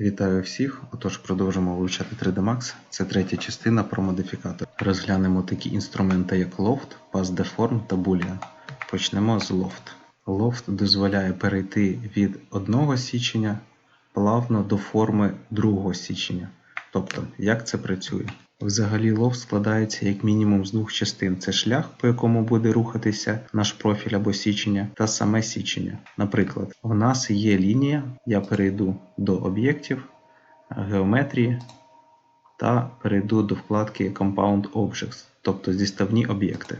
Вітаю всіх! Отож, продовжимо вивчати 3D Max. Це третя частина про модифікатор. Розглянемо такі інструменти, як Loft, PassDeform та Boolean. Почнемо з Loft. Loft дозволяє перейти від одного січення плавно до форми другого січення. Тобто, як це працює? Взагалі лофт складається як мінімум з двох частин: це шлях, по якому буде рухатися наш профіль або січення, та саме січення. Наприклад, у нас є лінія, я перейду до об'єктів, геометрії та перейду до вкладки Compound Objects, тобто зіставні об'єкти.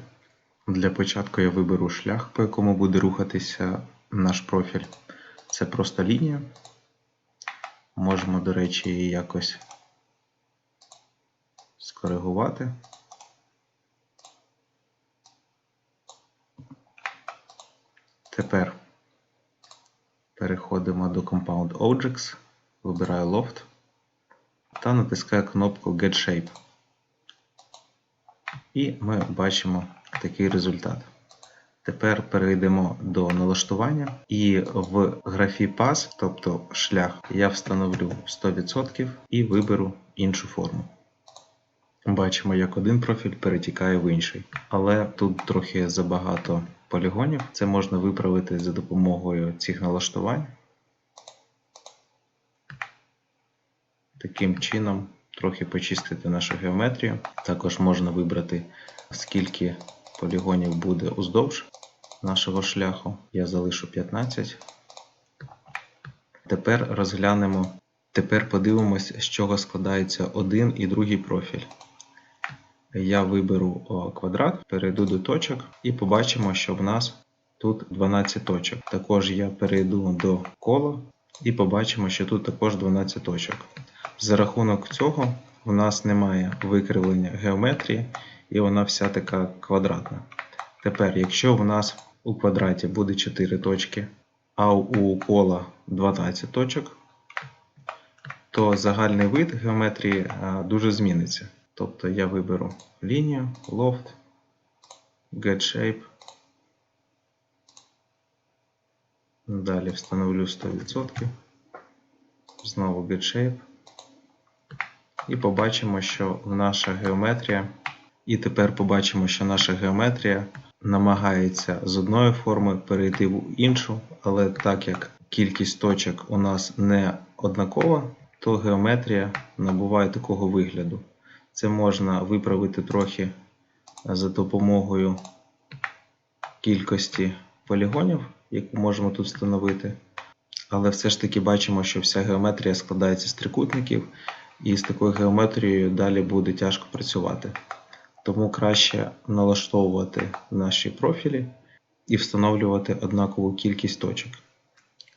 Для початку я виберу шлях, по якому буде рухатися наш профіль. Це просто лінія. Можемо, до речі, її якось скоригувати. Тепер переходимо до Compound Objects, вибираю Loft та натискаю кнопку Get Shape. І ми бачимо такий результат. Тепер перейдемо до налаштування, і в графі Pass, тобто шлях, я встановлю 100% і виберу іншу форму. Бачимо, як один профіль перетікає в інший. Але тут трохи забагато полігонів. Це можна виправити за допомогою цих налаштувань. Таким чином, трохи почистити нашу геометрію. Також можна вибрати, скільки полігонів буде уздовж нашого шляху. Я залишу 15. Тепер розглянемо. Тепер подивимось, з чого складається один і другий профіль. Я виберу квадрат, перейду до точок і побачимо, що в нас тут 12 точок. Також я перейду до кола і побачимо, що тут також 12 точок. За рахунок цього в нас немає викривлення геометрії, і вона вся така квадратна. Тепер, якщо в нас у квадраті буде 4 точки, а у кола 12 точок, то загальний вид геометрії дуже зміниться. Тобто я виберу лінію, Loft, Get Shape. Далі встановлю 100%. Знову Get Shape. І побачимо, що наша геометрія. І тепер побачимо, що наша геометрія намагається з одної форми перейти в іншу, але так як кількість точок у нас не однакова, то геометрія набуває такого вигляду. Це можна виправити трохи за допомогою кількості полігонів, яку можемо тут встановити. Але все ж таки бачимо, що вся геометрія складається з трикутників, і з такою геометрією далі буде тяжко працювати. Тому краще налаштовувати наші профілі і встановлювати однакову кількість точок.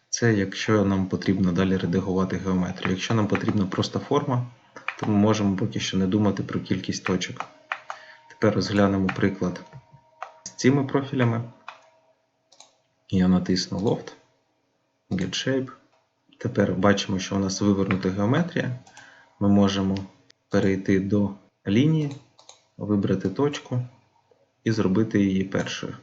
Це якщо нам потрібно далі редагувати геометрію. Якщо нам потрібна просто форма, то ми можемо поки що не думати про кількість точок. Тепер розглянемо приклад з цими профілями. Я натисну Loft, Get Shape. Тепер бачимо, що у нас вивернута геометрія. Ми можемо перейти до лінії, вибрати точку і зробити її першою.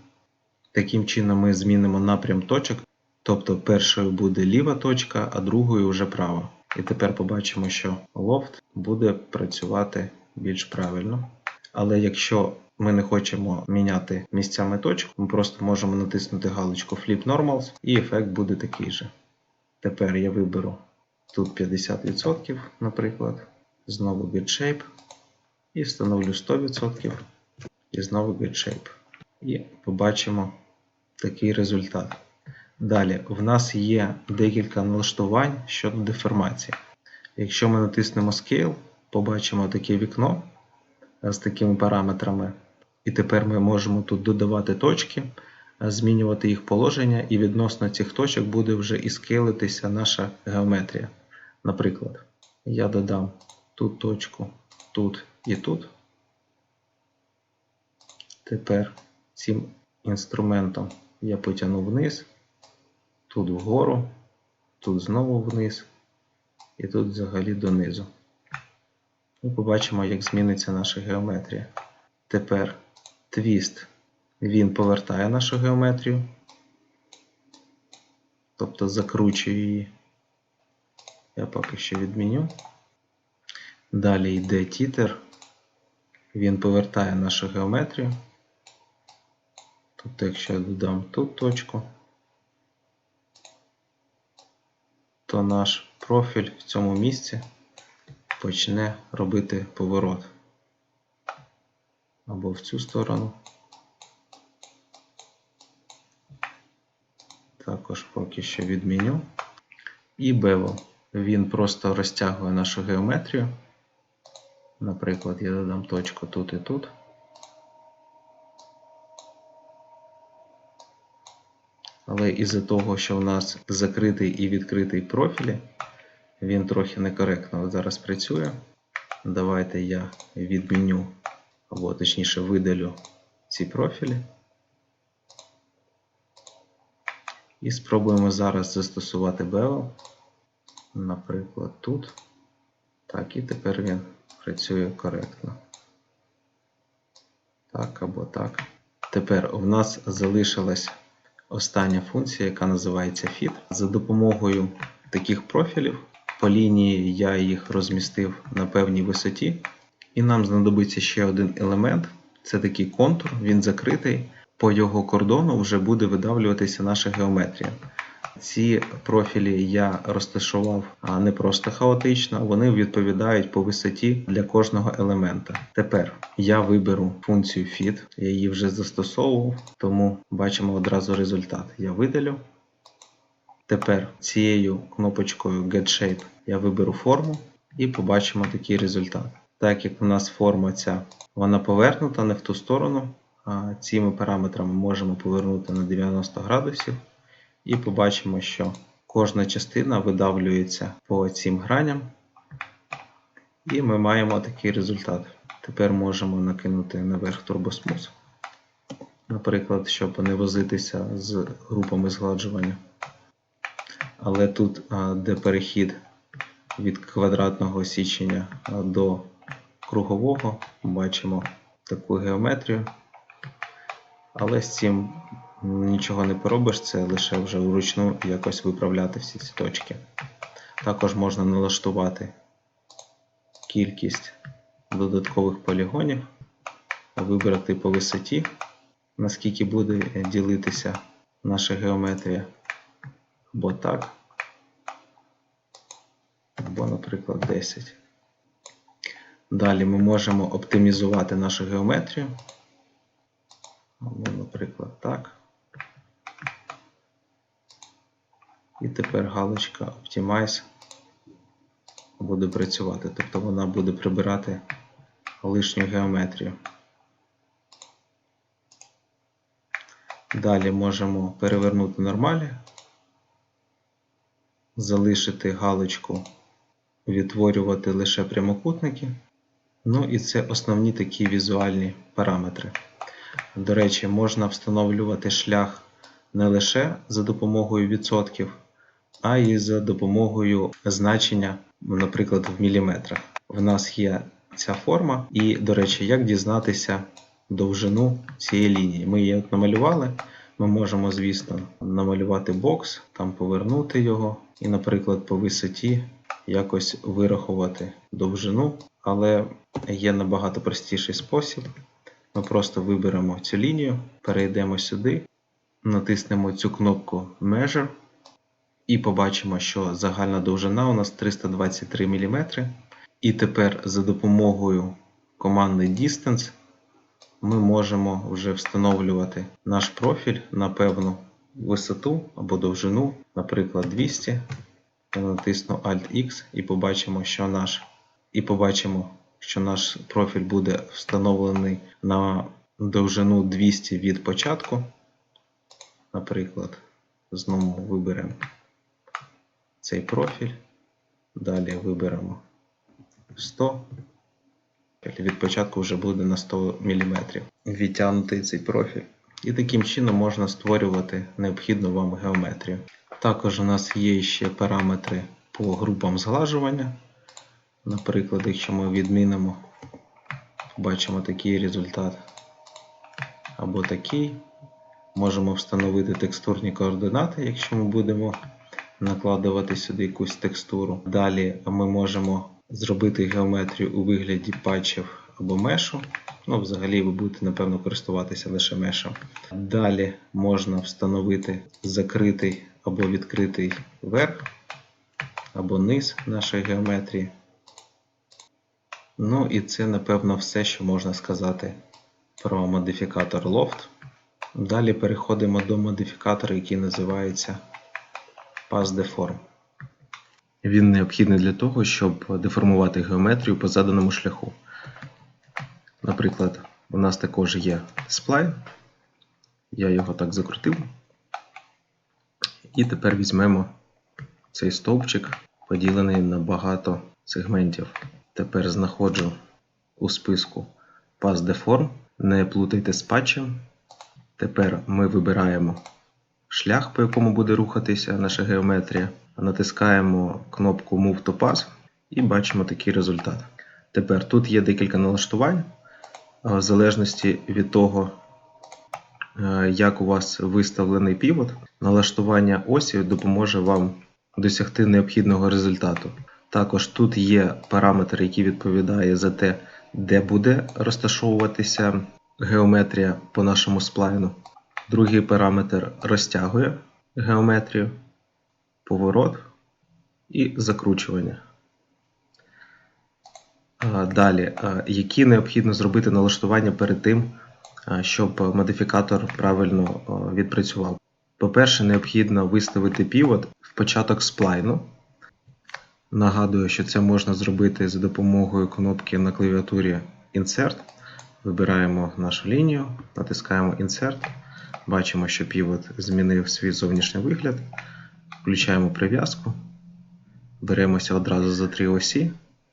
Таким чином ми змінимо напрям точок, тобто першою буде ліва точка, а другою вже права. І тепер побачимо, що лофт буде працювати більш правильно. Але якщо ми не хочемо міняти місцями точку, ми просто можемо натиснути галочку Flip Normals і ефект буде такий же. Тепер я виберу тут 50%, наприклад, знову Get Shape і встановлю 100% і знову Get Shape. І побачимо такий результат. Далі, в нас є декілька налаштувань щодо деформації. Якщо ми натиснемо Scale, побачимо таке вікно з такими параметрами. І тепер ми можемо тут додавати точки, змінювати їх положення, і відносно цих точок буде вже і скейлитися наша геометрія. Наприклад, я додам тут точку, тут і тут. Тепер цим інструментом я потягну вниз тут вгору, тут знову вниз, і тут взагалі донизу. І побачимо, як зміниться наша геометрія. Тепер твіст він повертає нашу геометрію, тобто закручує її. Я поки що відміню. Далі йде тітер. Він повертає нашу геометрію. Тобто, якщо я додам тут точку, то наш профіль в цьому місці почне робити поворот. Або в цю сторону. Також поки що відміню. І bevel. Він просто розтягує нашу геометрію. Наприклад, я додам точку тут і тут. Але із-за того, що в нас закритий і відкритий профілі, він трохи некоректно зараз працює. Давайте я відміню, або точніше видалю ці профілі. І спробуємо зараз застосувати bevel. Наприклад, тут. Так, і тепер він працює коректно. Так або так. Тепер у нас залишилась остання функція, яка називається fit. За допомогою таких профілів по лінії я їх розмістив на певній висоті. І нам знадобиться ще один елемент. Це такий контур, він закритий. По його кордону вже буде видавлюватися наша геометрія. Ці профілі я розташував не просто хаотично, вони відповідають по висоті для кожного елемента. Тепер я виберу функцію fit, я її вже застосовував, тому бачимо одразу результат. Я видалю. Тепер цією кнопочкою Get Shape я виберу форму і побачимо такий результат. Так як у нас форма ця вона повернута не в ту сторону, а цими параметрами можемо повернути на 90 градусів і побачимо, що кожна частина видавлюється по цим граням. І ми маємо такий результат. Тепер можемо накинути наверх турбосмус. Наприклад, щоб не возитися з групами згладжування. Але тут, де перехід від квадратного січення до кругового, бачимо таку геометрію. Але з цим нічого не поробиш, це лише вже вручну якось виправляти всі ці точки. Також можна налаштувати кількість додаткових полігонів, вибрати по висоті, наскільки буде ділитися наша геометрія. Або так, або, наприклад, 10. Далі ми можемо оптимізувати нашу геометрію. Або, наприклад, так. І тепер галочка Optimize буде працювати, тобто вона буде прибирати лишню геометрію. Далі можемо перевернути нормалі, залишити галочку відтворювати лише прямокутники. Ну і це основні такі візуальні параметри. До речі, можна встановлювати шлях не лише за допомогою відсотків, а й за допомогою значення, наприклад, в міліметрах. В нас є ця форма, і, до речі, як дізнатися довжину цієї лінії. Ми її от намалювали. Ми можемо, звісно, намалювати бокс, там повернути його, і, наприклад, по висоті якось вирахувати довжину, але є набагато простіший спосіб. Ми просто виберемо цю лінію, перейдемо сюди, натиснемо цю кнопку Measure і побачимо, що загальна довжина у нас 323 мм. І тепер за допомогою команди Distance ми можемо вже встановлювати наш профіль на певну висоту або довжину, наприклад, 200. Я натисну Alt-X і побачимо, що наш, і побачимо, що наш профіль буде встановлений на довжину 200 від початку. Наприклад, знову виберемо цей профіль. Далі виберемо 100. Від початку вже буде на 100 мм відтягнутий цей профіль. І таким чином можна створювати необхідну вам геометрію. Також у нас є ще параметри по групам зглажування. Наприклад, якщо ми відмінимо, бачимо такий результат або такий. Можемо встановити текстурні координати, якщо ми будемо накладувати сюди якусь текстуру. Далі ми можемо зробити геометрію у вигляді патчів або мешу. Ну, взагалі, ви будете, напевно, користуватися лише мешем. Далі можна встановити закритий або відкритий верх або низ нашої геометрії. Ну і це, напевно, все, що можна сказати про модифікатор Loft. Далі переходимо до модифікатора, який називається PassDeform. Він необхідний для того, щоб деформувати геометрію по заданому шляху. Наприклад, у нас також є сплайн. Я його так закрутив. І тепер візьмемо цей стовпчик, поділений на багато сегментів. Тепер знаходжу у списку Pass Deform. Не плутайте з патчем. Тепер ми вибираємо шлях, по якому буде рухатися наша геометрія. Натискаємо кнопку Move to Pass і бачимо такий результат. Тепер тут є декілька налаштувань, в залежності від того, як у вас виставлений півот, налаштування осі допоможе вам досягти необхідного результату. Також тут є параметр, який відповідає за те, де буде розташовуватися геометрія по нашому сплайну. Другий параметр розтягує геометрію, поворот і закручування. Далі, які необхідно зробити налаштування перед тим, щоб модифікатор правильно відпрацював. По-перше, необхідно виставити півот в початок сплайну. Нагадую, що це можна зробити за допомогою кнопки на клавіатурі Insert. Вибираємо нашу лінію, натискаємо Insert. Бачимо, що півот змінив свій зовнішній вигляд. Включаємо прив'язку, беремося одразу за три осі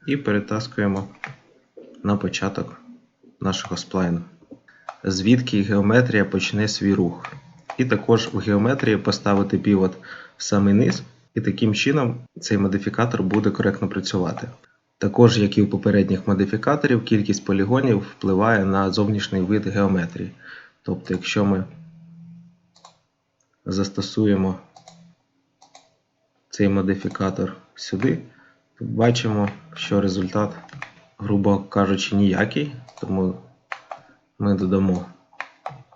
і перетаскуємо на початок нашого сплайну. Звідки геометрія почне свій рух. І також у геометрії поставити півот в самий низ, і таким чином цей модифікатор буде коректно працювати. Також, як і у попередніх модифікаторів, кількість полігонів впливає на зовнішній вид геометрії. Тобто, якщо ми застосуємо цей модифікатор сюди, то бачимо, що результат, грубо кажучи, ніякий, тому ми додамо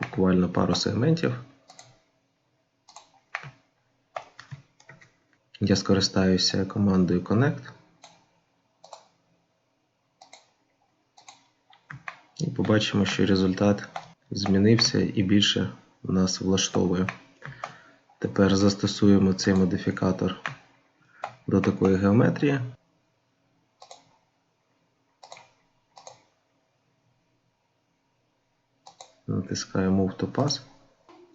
буквально пару сегментів. Я скористаюся командою Connect. І побачимо, що результат змінився і більше нас влаштовує. Тепер застосуємо цей модифікатор до такої геометрії. Натискаємо Move to Pass.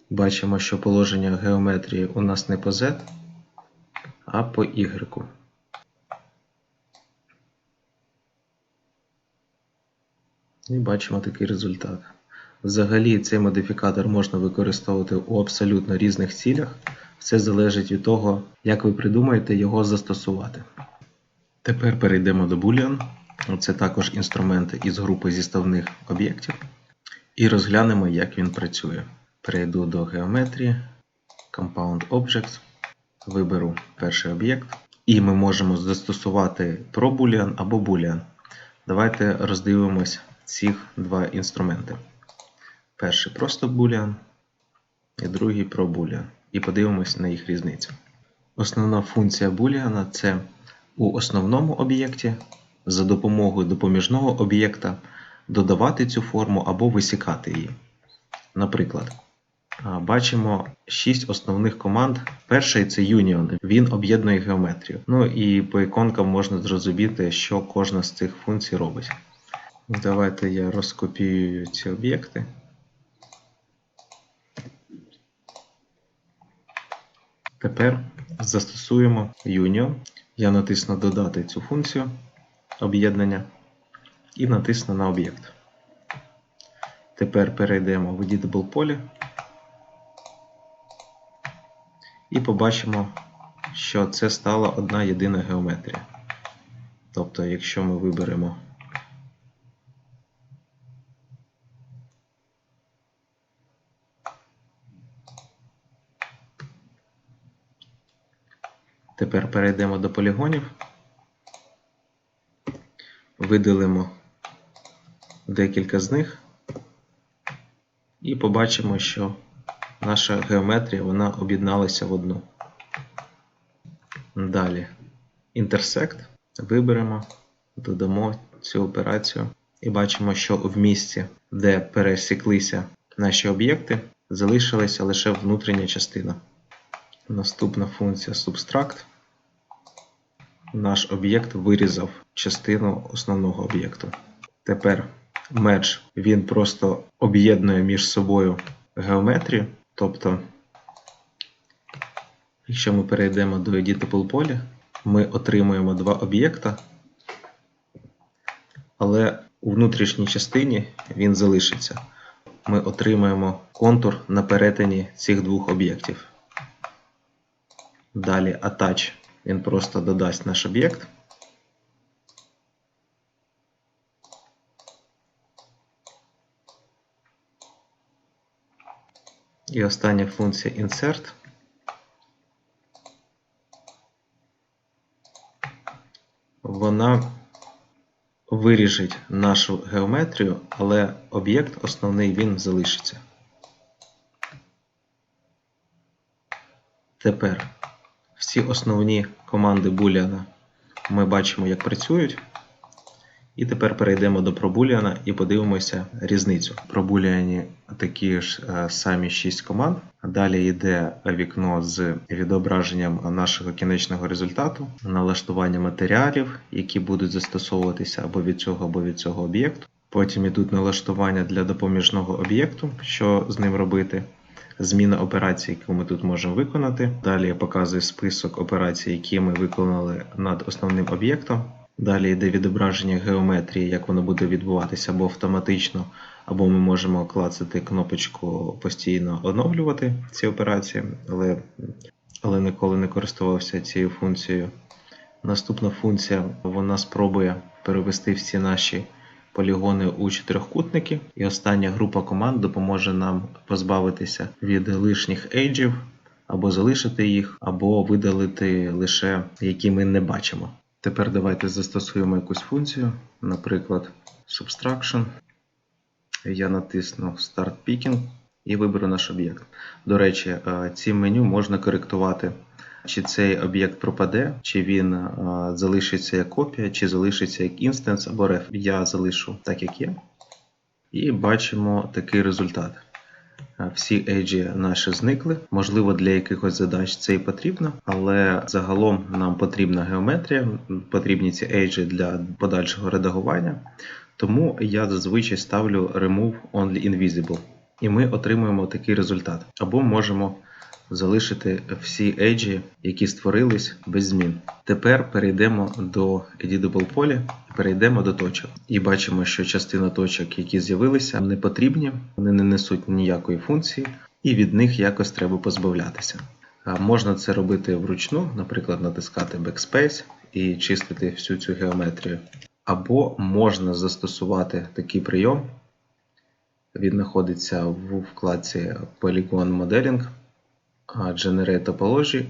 Бачимо, що положення геометрії у нас не по Z, а по Y. І бачимо такий результат. Взагалі, цей модифікатор можна використовувати у абсолютно різних цілях. Все залежить від того, як ви придумаєте його застосувати. Тепер перейдемо до Boolean. Це також інструмент із групи зіставних об'єктів. І розглянемо, як він працює. Перейду до геометрії, Compound Objects, виберу перший об'єкт. І ми можемо застосувати ProBoolean або Boolean. Давайте роздивимось ці два інструменти. Перший просто Boolean і другий ProBoolean. І подивимось на їх різницю. Основна функція Boolean це у основному об'єкті за допомогою допоміжного об'єкта додавати цю форму або висікати її. Наприклад, бачимо 6 основних команд. Перший це Union, він об'єднує геометрію. Ну і по іконкам можна зрозуміти, що кожна з цих функцій робить. Давайте я розкопіюю ці об'єкти. Тепер застосуємо Union. Я натисну Додати цю функцію об'єднання і натисну на об'єкт. Тепер перейдемо в Editable полі і побачимо, що це стала одна єдина геометрія. Тобто, якщо ми виберемо Тепер перейдемо до полігонів. Видалимо декілька з них. І побачимо, що наша геометрія вона об'єдналася в одну. Далі інтерсект. Виберемо, додамо цю операцію і бачимо, що в місці, де пересіклися наші об'єкти, залишилася лише внутрішня частина. Наступна функція Subtract. Наш об'єкт вирізав частину основного об'єкту. Тепер Merge, він просто об'єднує між собою геометрію. Тобто, якщо ми перейдемо до Editable полі, ми отримуємо два об'єкта, але у внутрішній частині він залишиться. Ми отримаємо контур на перетині цих двох об'єктів. Далі Attach, він просто додасть наш об'єкт. І остання функція Insert. Вона виріжить нашу геометрію, але об'єкт основний він залишиться. Тепер всі основні команди Boolean ми бачимо, як працюють. І тепер перейдемо до ProBoolean і подивимося різницю. ProBoolean такі ж е, самі 6 команд. Далі йде вікно з відображенням нашого кінечного результату, налаштування матеріалів, які будуть застосовуватися або від цього, або від цього об'єкту. Потім йдуть налаштування для допоміжного об'єкту, що з ним робити. Зміна операцій, яку ми тут можемо виконати. Далі я показую список операцій, які ми виконали над основним об'єктом. Далі йде відображення геометрії, як воно буде відбуватися або автоматично, або ми можемо клацати кнопочку постійно оновлювати ці операції, але, але ніколи не користувався цією функцією. Наступна функція вона спробує перевести всі наші полігони у чотирьохкутники. І остання група команд допоможе нам позбавитися від лишніх ейджів, або залишити їх, або видалити лише які ми не бачимо. Тепер давайте застосуємо якусь функцію, наприклад, Subtraction. Я натисну Start Picking і виберу наш об'єкт. До речі, е, цим меню можна коректувати, чи цей об'єкт пропаде, чи він е, залишиться як копія, чи залишиться як інстанс або реф. Я залишу так, як є. І бачимо такий результат. Е, Всі ейджі наші зникли. Можливо, для якихось задач це і потрібно, але загалом нам потрібна геометрія, потрібні ці ейджі для подальшого редагування. Тому я зазвичай ставлю Remove Only Invisible. І ми отримуємо такий результат. Або можемо залишити всі ейджі, які створились без змін. Тепер перейдемо до Editable і перейдемо до точок. І бачимо, що частина точок, які з'явилися, не потрібні, вони не несуть ніякої функції, і від них якось треба позбавлятися. Можна це робити вручну, наприклад, натискати Backspace і чистити всю цю геометрію. Або можна застосувати такий прийом. Він знаходиться в вкладці Polygon Modeling, Generate Topology.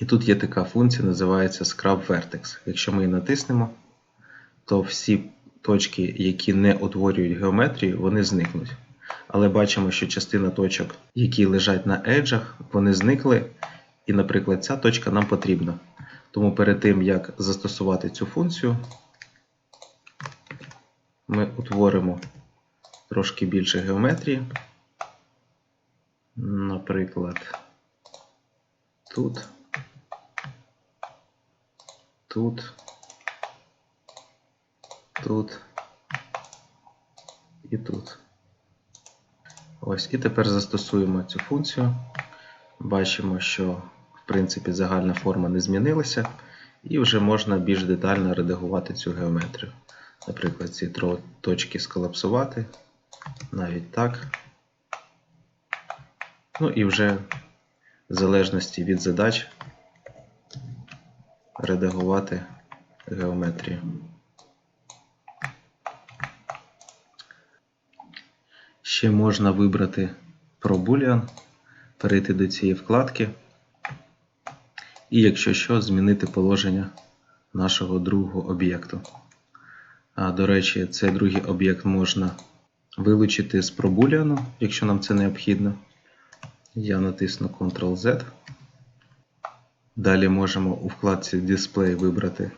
І тут є така функція, називається Scrub Vertex. Якщо ми її натиснемо, то всі точки, які не утворюють геометрію, вони зникнуть. Але бачимо, що частина точок, які лежать на еджах, вони зникли. І, наприклад, ця точка нам потрібна. Тому перед тим, як застосувати цю функцію, ми утворимо трошки більше геометрії. Наприклад, тут, тут, тут і тут. Ось, і тепер застосуємо цю функцію. Бачимо, що в принципі загальна форма не змінилася, і вже можна більш детально редагувати цю геометрію. Наприклад, ці точки сколапсувати, навіть так. Ну і вже в залежності від задач редагувати геометрію. Ще можна вибрати ProBoolean, перейти до цієї вкладки І якщо що, змінити положення нашого другого об'єкту. До речі, цей другий об'єкт можна вилучити з пробуляну, якщо нам це необхідно. Я натисну Ctrl-Z. Далі можемо у вкладці Display вибрати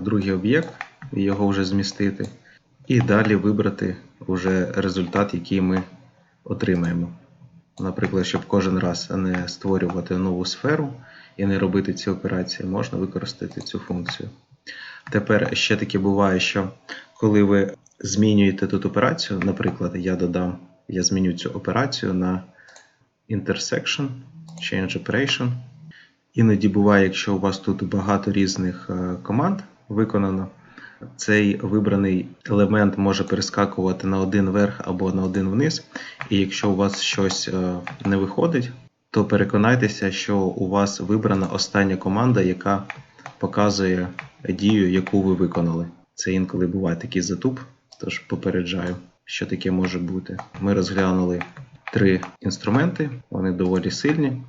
другий об'єкт і його вже змістити. І далі вибрати вже результат, який ми отримаємо. Наприклад, щоб кожен раз не створювати нову сферу і не робити ці операції, можна використати цю функцію. Тепер ще таке буває, що коли ви змінюєте тут операцію, наприклад, я додам, я зміню цю операцію на intersection, change operation. Іноді буває, якщо у вас тут багато різних е, команд виконано, цей вибраний елемент може перескакувати на один вверх або на один вниз. І якщо у вас щось е, не виходить, то переконайтеся, що у вас вибрана остання команда, яка показує дію, яку ви виконали. Це інколи буває такий затуп, тож попереджаю, що таке може бути. Ми розглянули три інструменти, вони доволі сильні.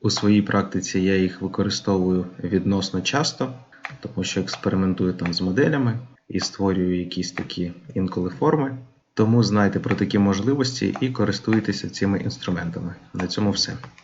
У своїй практиці я їх використовую відносно часто, тому що експериментую там з моделями і створюю якісь такі інколи форми. Тому знайте про такі можливості і користуйтеся цими інструментами. На цьому все.